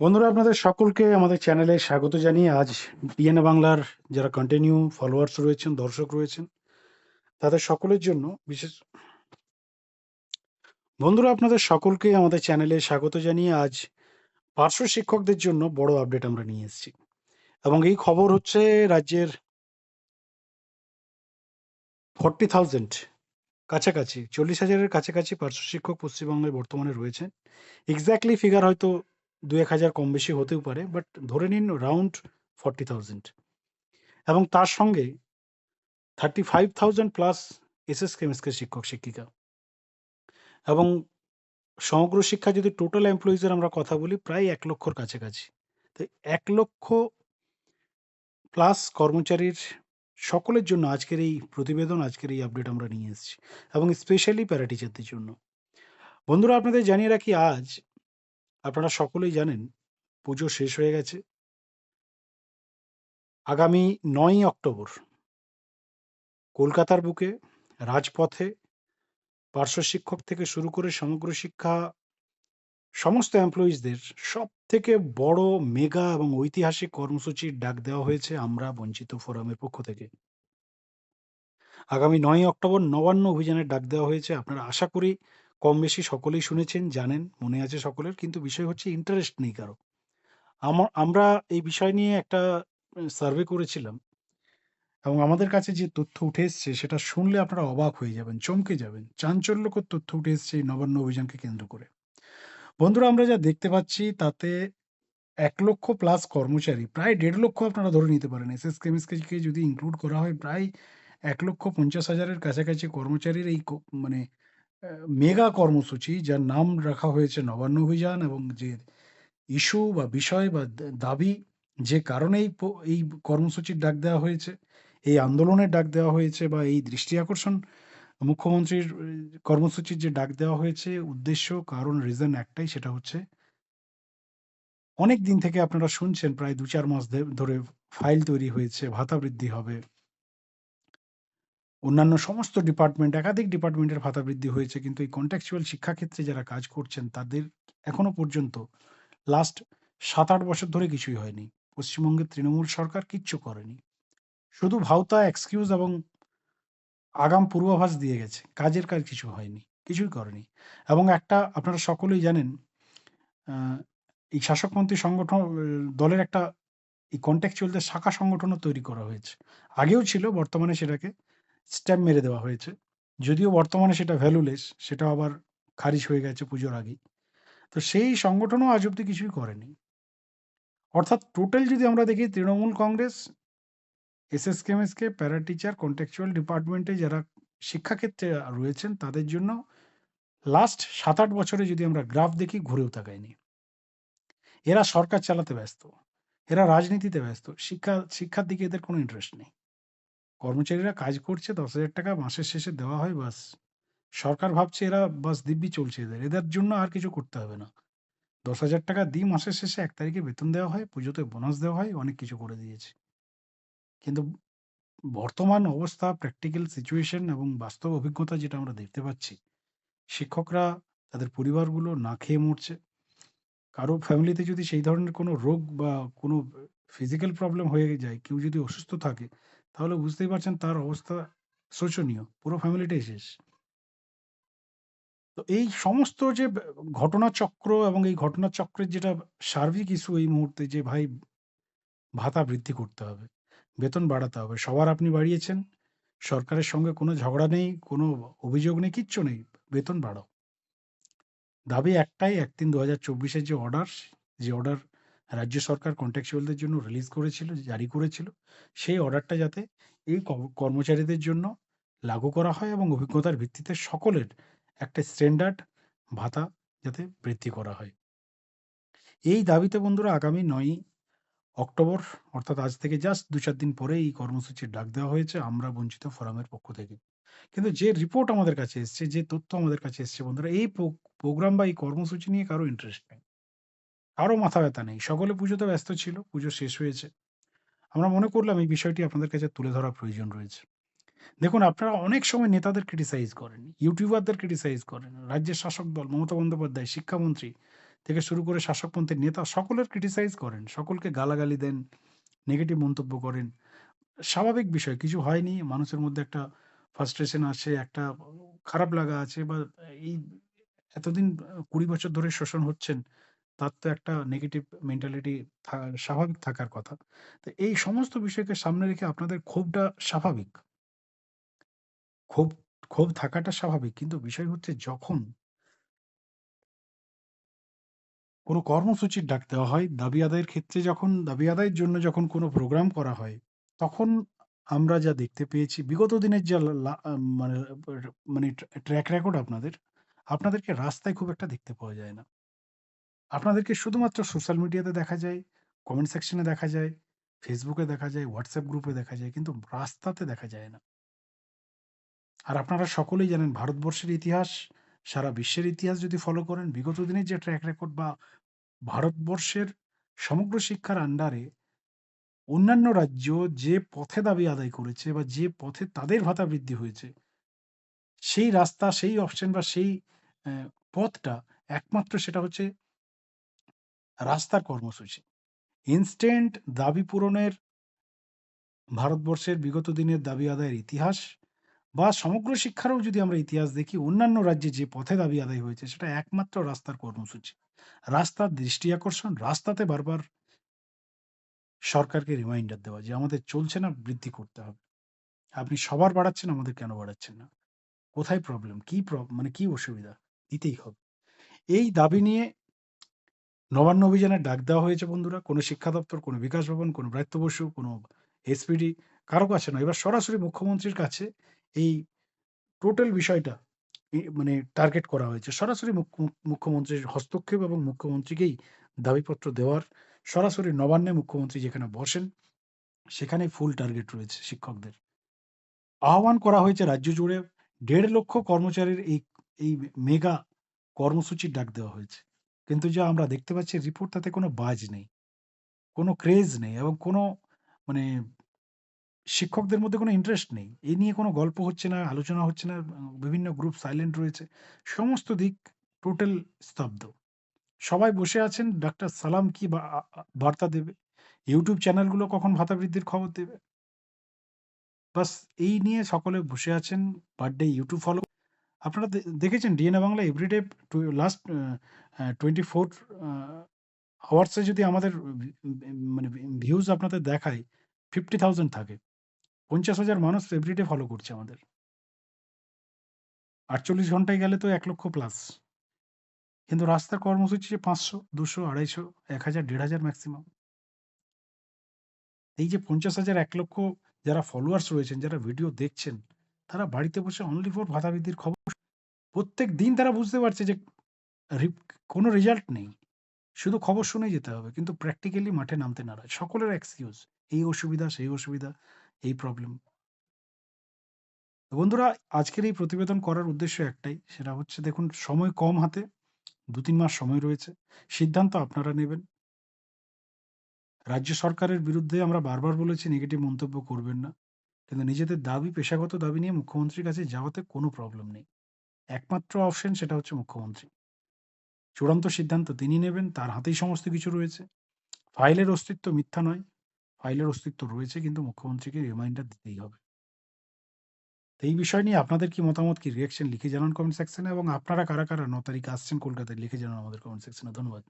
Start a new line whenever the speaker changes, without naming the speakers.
বন্ধুরা, আপনাদের সকলকে আমাদের চ্যানেলে স্বাগত জানিয়ে আজ ডিএনএ বাংলার যারা কন্টিনিউ ফলোয়ার্স রয়েছেন, দর্শক রয়েছেন, তাদের সকলের জন্য বিশেষ বন্ধুরা, আপনাদের সকলকে আমাদের চ্যানেলে স্বাগত জানিয়ে আজ পার্শ্ব শিক্ষকদের জন্য বড় আপডেট আমরা নিয়ে এসেছি। এবং এই খবর হচ্ছে রাজ্যের ফর্টি থাউজেন্ড কাছাকাছি, চল্লিশ হাজারের কাছাকাছি পার্শ্ব শিক্ষক পশ্চিমবাংলায় বর্তমানে রয়েছেন। এক্স্যাক্টলি ফিগার হয়তো দু এক হাজার কম বেশি হতেও পারে বাট ধরে নিন রাউন্ড ফর্টি থাউজেন্ড এবং তার সঙ্গে thirty five thousand plus SS chemistry শিক্ষক, শিক্ষিকা। এবং সমগ্র শিক্ষা যদি টোটাল এমপ্লয়িজের আমরা কথা বলি, প্রায় এক লক্ষর কাছাকাছি। তো এক লক্ষ প্লাস কর্মচারীর সকলের জন্য আজকের এই প্রতিবেদন, আজকের এই আপডেট আমরা নিয়ে এসেছি, এবং স্পেশালি প্যারা টিচারদের জন্য। বন্ধুরা, আপনাদের জানিয়ে রাখি আজ আপনারা সকলেই জানেন, পুজো শেষ হয়ে গেছে। আগামী নয়ই অক্টোবর কলকাতার বুকে রাজপথে পার্শ্ব শিক্ষক থেকে শুরু করে সমগ্র শিক্ষা সমস্ত এমপ্লয়িজদের সব থেকে বড় মেগা এবং ঐতিহাসিক কর্মসূচির ডাক দেওয়া হয়েছে আমরা বঞ্চিত ফোরামের পক্ষ থেকে। আগামী নয় অক্টোবর নবান্ন অভিযানের ডাক দেওয়া হয়েছে, আপনারা আশা করি কম বেশি সকলেই শুনেছেন, জানেন, মনে আছে সকলের, কিন্তু বিষয় হচ্ছে ইন্টারেস্ট নেই কারও। আমা- আমরা এই বিষয় নিয়ে একটা সার্ভে করেছিলাম এবং আমাদের কাছে যে তথ্য উঠে এসছে সেটা শুনলে আপনারা অবাক হয়ে যাবেন, চমকে যাবেন। চাঞ্চল্যকর তথ্য উঠে এসছে এই নবান্ন অভিযানকে কেন্দ্র করে। বন্ধুরা, আমরা যা দেখতে পাচ্ছি তাতে এক লক্ষ প্লাস কর্মচারী, প্রায় দেড় লক্ষ আপনারা ধরে নিতে পারেন। এস এস কেমিস্ট্রিকে যদি ইনক্লুড করা হয়, প্রায় এক লক্ষ পঞ্চাশ হাজারের কাছাকাছি কর্মচারীর এই মানে মেগা কর্মসূচি যার নাম রাখা হয়েছে নবান্ন অভিযান এবং যে ইস্যু বা বিষয় বা দাবি যে কারণেই এই কর্মসূচির ডাক দেওয়া হয়েছে, এই আন্দোলনের ডাক দেওয়া হয়েছে বা এই দৃষ্টি আকর্ষণ মুখ্যমন্ত্রীর কর্মসূচির যে ডাক দেওয়া হয়েছে, উদ্দেশ্য, কারণ রিজন একটাই সেটা হচ্ছে অনেক দিন থেকে আপনারা শুনছেন প্রায় দু চার মাস ধরে ফাইল তৈরি হয়েছে, ভাতা বৃদ্ধি হবে। অন্যান্য সমস্ত ডিপার্টমেন্ট একাধিক ডিপার্টমেন্টের ভাতা বৃদ্ধি হয়েছে, কিন্তু এই কন্ট্যাকচুয়াল শিক্ষাক্ষেত্রে যারা কাজ করছেন, তাদের এখনও পর্যন্ত লাস্ট সাত আট বছর ধরে কিছুই হয়নি। পশ্চিমবঙ্গের তৃণমূল সরকার কিচ্ছু করেনি। শুধু ভাওতা এক্সকিউজ এবং আগাম পূর্বাভাস দিয়ে গেছে। কাজের কাজ কিছু হয়নি, কিছুই করেনি। এবং একটা আপনারা সকলেই জানেন এই শাসকমন্ত্রী সংগঠন, দলের একটা এই কন্ট্যাকচুয়ালদের শাখা সংগঠনও তৈরি করা হয়েছে। আগেও ছিল, বর্তমানে সেটাকে স্ট্যাম্প মেরে দেওয়া হয়েছে। যদিও বর্তমানে সেটা ভ্যালুলেস সেটা আবার খারিজ হয়ে গেছে পুজোর আগেই। তো সেই সংগঠনও আজ অব্দি কিছুই করেনি। অর্থাৎ টোটাল যদি আমরা দেখি, তৃণমূল কংগ্রেস, এস এস কেমএসকে প্যারা টিচার কন্ট্যাকচুয়াল ডিপার্টমেন্টে যারা শিক্ষাক্ষেত্রে রয়েছেন, তাদের জন্য লাস্ট সাত আট বছরে যদি আমরা গ্রাফ দেখি, ঘুরেও তাকায়নি এরা সরকার চালাতে ব্যস্ত, এরা রাজনীতিতে ব্যস্ত, শিক্ষা, শিক্ষার দিকে এদের কোনো ইন্টারেস্ট নেই। কর্মচারীরা কাজ করছে, দশ হাজার টাকা মাসের শেষে দেওয়া হয়, বাস। সরকার ভাবছে এরা, বাস, দিব্যি চলছে এদের। এদের জন্য আর কিছু করতে হবে না। দশ হাজার টাকা দিই মাসের শেষে এক তারিখে বেতন দেওয়া হয়, পুজোতে বোনাস দেওয়া হয়, অনেক কিছু করে দিয়েছে। কিন্তু বর্তমান অবস্থা প্র্যাকটিক্যাল সিচুয়েশন এবং বাস্তব অভিজ্ঞতা যেটা আমরা দেখতে পাচ্ছি, শিক্ষকরা তাদের পরিবারগুলো না খেয়ে মরছে। কারও ফ্যামিলিতে যদি সেই ধরনের কোনো রোগ বা কোনো ফিজিক্যাল প্রবলেম হয়ে যায়, কেউ যদি অসুস্থ থাকে তাহলে বুঝতেই পারছেন তার অবস্থা শোচনীয়, পুরো ফ্যামিলিটাই শেষ। তো এই সমস্ত যে ঘটনাচক্র এবং এই ঘটনাচক্রের যেটা সার্বিক ইস্যু এই মুহূর্তে যে ভাই ভাতা বৃদ্ধি করতে হবে, বেতন বাড়াতে হবে, সবার আপনি বাড়িয়েছেন, সরকারের সঙ্গে কোনো ঝগড়া নেই, কোনো অভিযোগ নেই, কিচ্ছু নেই, বেতন বাড়াও। দাবি একটাই এক তিন দু হাজার চব্বিশের যে অর্ডার যে অর্ডার রাজ্য সরকার কন্ট্রাকচুয়ালদের জন্য রিলিজ করেছিল, জারি করেছিল। সেই অর্ডারটা যাতে এই কর্মচারীদের জন্য লাগু করা হয় এবং অভিজ্ঞতার ভিত্তিতে সকলের একটা স্ট্যান্ডার্ড ভাতা যাতে বৃদ্ধি করা হয়। এই দাবিতে বন্ধুরা আগামী নয়ই অক্টোবর, অর্থাৎ আজ থেকে জাস্ট দু চার দিন পরে এই কর্মসূচির ডাক দেওয়া হয়েছে আমরা বঞ্চিত ফোরামের পক্ষ থেকে। কিন্তু যে রিপোর্ট আমাদের কাছে এসছে, যে তথ্য আমাদের কাছে এসছে বন্ধুরা, এই প্রোগ্রাম বা এই কর্মসূচি নিয়ে কারও ইন্টারেস্ট নেই। কারও মাথা ব্যথা নেই সকলে পুজোতে ব্যস্ত ছিল পুজো শেষ হয়েছে আমরা মনে করলাম এই বিষয়টি আপনাদের কাছে তুলে ধরা প্রয়োজন রয়েছে দেখুন আপনারা অনেক সময় নেতাদের ক্রিটিসাইজ করেন ইউটিউবারদের ক্রিটিসাইজ করেন রাজ্যের শাসক দল মমতা বন্দ্যোপাধ্যায় শিক্ষামন্ত্রী থেকে শুরু করে শাসকপন্থীর নেতা সকলের ক্রিটিসাইজ করেন। সকলকে গালাগালি দেন, নেগেটিভ মন্তব্য করেন। স্বাভাবিক বিষয় কিছু হয়নি। মানুষের মধ্যে একটা frustration আছে, একটা খারাপ লাগা আছে বা এই এতদিন কুড়ি বছর ধরে শোষণ হচ্ছেন, তার তো একটা নেগেটিভ মেন্টালিটি স্বাভাবিক থাকার কথা। তো এই সমস্ত বিষয়কে সামনে রেখে আপনাদের ক্ষোভটা স্বাভাবিক। ক্ষোভ ক্ষোভ থাকাটা স্বাভাবিক। কিন্তু বিষয় হচ্ছে যখন কোনো কর্মসূচির ডাক দেওয়া হয়, দাবি আদায়ের ক্ষেত্রে যখন দাবি আদায়ের জন্য যখন কোনো প্রোগ্রাম করা হয়, তখন আমরা যা দেখতে পেয়েছি বিগত দিনের যা মানে মানে ট্র্যাক রেকর্ড আপনাদের, আপনাদেরকে রাস্তায় খুব একটা দেখতে পাওয়া যায় না। আপনাদেরকে শুধুমাত্র সোশ্যাল মিডিয়াতে দেখা যায়, কমেন্ট সেকশনে দেখা যায়, ফেসবুকে দেখা যায়, হোয়াটসঅ্যাপ গ্রুপে দেখা যায়। কিন্তু রাস্তাতে দেখা যায় না। আর আপনারা সকলেই জানেন ভারতবর্ষের ইতিহাস, সারা বিশ্বের ইতিহাস যদি ফলো করেন, বিগত দিনের যে ট্র্যাক রেকর্ড বা ভারতবর্ষের সমগ্র শিক্ষার আন্ডারে অন্যান্য রাজ্য যে পথে দাবি আদায় করেছে বা যে পথে তাদের ভাতা বৃদ্ধি হয়েছে সেই রাস্তা, সেই অপশন বা সেই পথটা একমাত্র সেটা হচ্ছে রাস্তার কর্মসূচি। ইনস্ট্যান্ট দাবি পূরণের ভারতবর্ষের বিগত দিনের দাবি আদায়ের ইতিহাস বা সমগ্র শিক্ষারও যদি আমরা ইতিহাস দেখি, অন্যান্য রাজ্যে যে পথে দাবি আদায় হয়েছে সেটা একমাত্র রাস্তার কর্মসূচি। রাস্তার দৃষ্টি আকর্ষণ, রাস্তাতে বারবার সরকারকে রিমাইন্ডার দেওয়া যে আমাদের চলছে না, বৃদ্ধি করতে হবে। আপনি সবার বাড়াচ্ছেন, আমাদের কেন বাড়াচ্ছেন না? কোথায় প্রবলেম? কি মানে কি অসুবিধা? দিতেই হবে। এই দাবি নিয়ে নবান্ন অভিযানের ডাক দেওয়া হয়েছে বন্ধুরা। কোনো শিক্ষা দপ্তর, কোনো বিকাশ ভবন, কোনো ব্রাত্য বসু, কোনো এসপিডি কারও কাছে নয়। এবার সরাসরি মুখ্যমন্ত্রীর কাছে এই টোটাল বিষয়টা মানে টার্গেট করা হয়েছে। সরাসরি মুখ্য মুখ্যমন্ত্রীর হস্তক্ষেপ এবং মুখ্যমন্ত্রীকেই দাবিপত্র দেওয়ার সরাসরি নবান্নে মুখ্যমন্ত্রী যেখানে বসেন, সেখানেই ফুল টার্গেট রয়েছে শিক্ষকদের। আহ্বান করা হয়েছে রাজ্য জুড়ে দেড় লক্ষ কর্মচারীর এই এই মেগা কর্মসূচির ডাক দেওয়া হয়েছে। কিন্তু যা আমরা দেখতে পাচ্ছি রিপোর্ট তাতে কোনো বাজ নেই। কোনো ক্রেজ নেই এবং কোনো মানে শিক্ষকদের মধ্যে কোনো ইন্টারেস্ট নেই। এই নিয়ে কোনো গল্প হচ্ছে না, আলোচনা হচ্ছে না। বিভিন্ন গ্রুপ সাইলেন্ট রয়েছে। সমস্ত দিক টোটাল স্তব্ধ। সবাই বসে আছেন ডাক্তার সালাম কি বা বার্তা দেবে? ইউটিউব চ্যানেলগুলো কখন ভাতা বৃদ্ধির খবর দেবে? বাস এই নিয়ে সকলে বসে আছেন। পার ডে ইউটিউব ফলো আপনারা দেখেছেন DNA Bangla everyday last twenty four 24 a hours যদি আমাদের মানে ভিউজ আপনাদের দেখায় 50,000 থাকে। ৫০,০০০ মানুষ এভরিডে ফলো করছে আমাদের। ৪৮ ঘন্টায় গেলে তো ১,০০,০০০ প্লাস। কিন্তু রাস্তার কর্মসূচি যে পাঁচশো দুশো আড়াইশো এক হাজার দেড় হাজার ম্যাক্সিমাম। এই যে পঞ্চাশ হাজার এক লক্ষ যারা ফলোয়ার্স রয়েছেন, যারা ভিডিও দেখছেন, তারা বাড়িতে বসে অনলি ফর ভাতা বৃদ্ধির খবর প্রত্যেকদিন তারা বুঝতে পারছে যে কোনো রেজাল্ট নেই। শুধু খবর শুনে যেতে হবে। কিন্তু প্র্যাকটিক্যালি মাঠে নামতে নারাজ। সকলের এক্সকিউজ। এই অসুবিধা, সেই অসুবিধা, এই প্রবলেম। বন্ধুরা আজকের এই প্রতিবেদন করার উদ্দেশ্য একটাই। সেটা হচ্ছে দেখুন সময় কম হাতে। ২-৩ মাস সময় রয়েছে। সিদ্ধান্ত আপনারা নেবেন। রাজ্য সরকারের বিরুদ্ধে আমরা বারবার বলেছি নেগেটিভ মন্তব্য করবেন না। কিন্তু নিজেদের দাবি, পেশাগত দাবি নিয়ে মুখ্যমন্ত্রীর কাছে যাওয়াতে কোনো প্রবলেম নেই। একমাত্র অপশন সেটা হচ্ছে মুখ্যমন্ত্রী। চূড়ান্ত সিদ্ধান্ত তিনি নেবেন। তার হাতেই সমস্ত কিছু রয়েছে। ফাইলের অস্তিত্ব মিথ্যা নয়। ফাইলের অস্তিত্ব রয়েছে কিন্তু মুখ্যমন্ত্রীকে রিমাইন্ডার দিতেই হবে। এই বিষয় নিয়ে আপনাদের কি মতামত, কি রিঅ্যাকশন লিখে জানান কমেন্ট সেকশনে এবং আপনারা কারা, কারা ৯ তারিখে আসছেন কলকাতায় লিখে জানান আমাদের কমেন্ট সেকশনে। ধন্যবাদ।